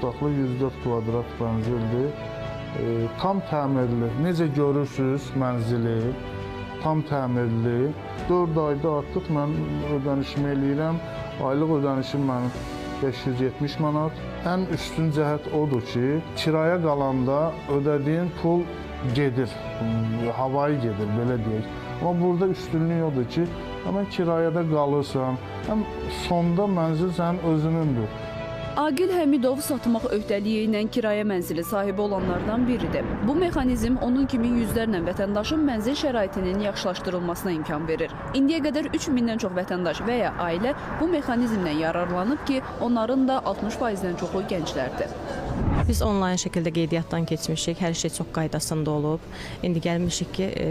otaqlı 104 kvadrat mənzildir. E, tam təmirli. Necə görürsüz mənzili tam təmirli. 4 ayda artıq mən ödənişimi eləyirəm. Aylıq ödənişim mənim 570 manat. Ən üstün cəhət odur ki, kirayə qalanda ödədiyin pul gedir, havayı gedir belə deyək. Amma burada üstünlük odur ki, həmin kirayədə qalırsan, həm sonda mənzil sənin özünündür. Agil Həmidov satmaq öhdəliyi ilə kirayə mənzili sahibi olanlardan biridir. Bu mexanizm onun kimi yüzlərlə vətəndaşın mənzil şəraitinin yaxşılaşdırılmasına imkan verir. İndiyə qədər 3000-dən çox vətəndaş və ya ailə bu mexanizmdən yararlanıb ki, onların da 60%-dən çoxu gənclərdir. Biz onlayn şəkildə qeydiyyatdan keçmişik. Hər şey çox qaydasında olub. İndi gəlmişik ki, e,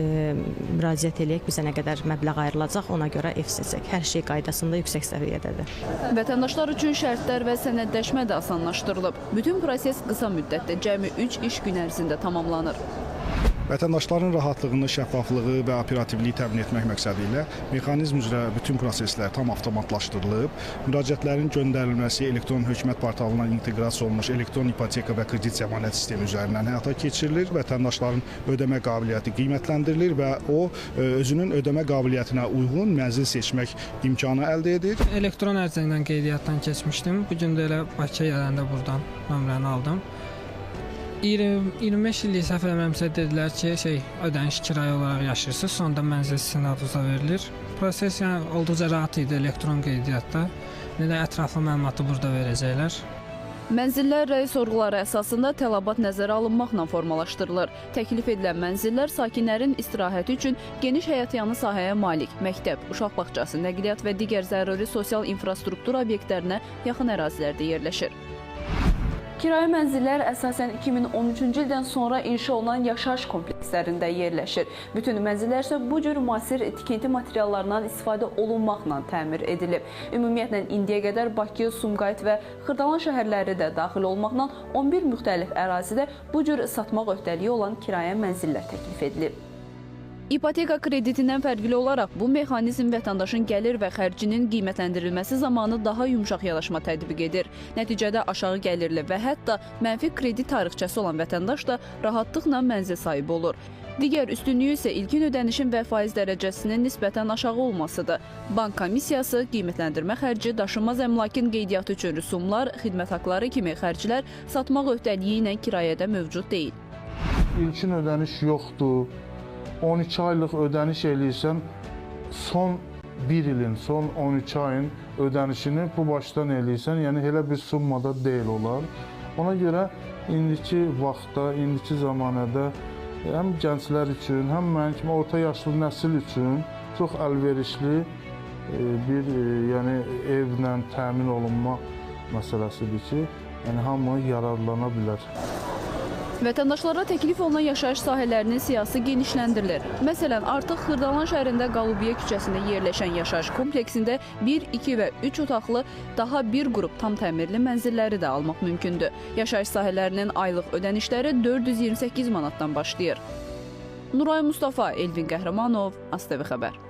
müraciət eləyək bizə nə qədər məbləğ ayrılacaq, ona görə ev seçək. Hər şey qaydasında yüksək səviyyədədir. Vətəndaşlar üçün şərtlər və sənədləşmə də asanlaşdırılıb. Bütün proses qısa müddətdə cəmi 3 iş gün ərzində tamamlanır. Vətəndaşların rahatlığını, şəffaflığı və operativliyi təmin etmək məqsədi ilə mexanizm üzrə bütün proseslər tam avtomatlaşdırılıb. Müraciətlərin göndərilməsi elektron hökumət portalına inteqrasiya olunmuş elektron ipoteka və kredit zəmanət sistemi üzərindən həyata keçirilir. Vətəndaşların ödəmə qabiliyyəti qiymətləndirilir və o e, özünün ödəmə qabiliyyətinə uyğun mənzil seçmək imkanı əldə edir. Elektron ərizə ilə qeydiyyatdan keçmişdim. Bu gün də elə Bakıya gələndə burdan nömrəni aldım. 20 25 illik səhv eləmirəmsə dedilər ki, şey ödəniş kirayə olaraq yaşayırsınız, sonda mənzil sizin adınıza verilir. Proses yəni olduqca rahat idi elektron qeydiyyatda. Nə də ətraflı məlumatı burada verəcəklər. Mənzillər rəy sorğuları əsasında tələbat nəzərə alınmaqla formalaşdırılır. Təklif edilən mənzillər sakinlərin istirahəti üçün geniş həyatyanı sahəyə malik, məktəb, uşaq bağçası, nəqliyyat və digər zəruri sosial infrastruktur obyektlərinə yaxın ərazilərdə yerləşir. Kirayə mənzillər əsasən 2013-cü ildən sonra inşa olunan yaşayış komplekslərində yerləşir. Bütün mənzillər isə bu cür müasir tikinti materiallarından istifadə olunmaqla təmir edilib. Ümumiyyətlə indiyə qədər Bakı, Sumqayıt və Xırdalan şəhərləri də daxil olmaqla 11 müxtəlif ərazidə bu cür satmaq öhdəliyi olan kirayə mənzillər təklif edilib. İpoteka kreditindən fərqli olaraq bu mexanizm vətəndaşın gəlir və xərcinin qiymətləndirilməsi zamanı daha yumşaq yanaşma tətbiq edir. Nəticədə aşağı gəlirli və hətta mənfi kredit tarixçəsi olan vətəndaş da rahatlıqla mənzil sahibi olur. Digər üstünlüyü isə ilkin ödənişin və faiz dərəcəsinin nisbətən aşağı olmasıdır. Bank komissiyası, qiymətləndirmə xərci, daşınmaz əmlakın qeydiyyatı üçün rüsumlar, xidmət haqqları kimi xərclər satmaq öhdəliyi ilə kirayədə mövcud deyil. İlkin ödəniş yoxdur. 12 aylıq ödəniş eləyirsən, son 1 ilin, son 12 ayın ödənişini bu başdan eləyirsən, yəni elə bir summada deyil olar. Ona görə indiki vaxtda, indiki zamanədə həm gənclər üçün, həm mənim kimi orta yaşlı nəsil üçün çox əlverişli e, bir e, yəni evlə təmin olunma məsələsidir ki, yəni hamı yararlana bilər. Vətəndaşlara təklif olunan yaşayış sahələrinin siyasi genişləndirilir. Məsələn, artıq Xırdalan şəhərində Qalubiyə küçəsində yerləşən yaşayış kompleksində 1, 2 və 3 otaqlı daha bir qrup tam təmirli mənzilləri də almaq mümkündür. Yaşayış sahələrinin aylıq ödənişləri 428 manatdan başlayır. Nuray Mustafa, Elvin Qəhrəmanov, ASTV xəbər.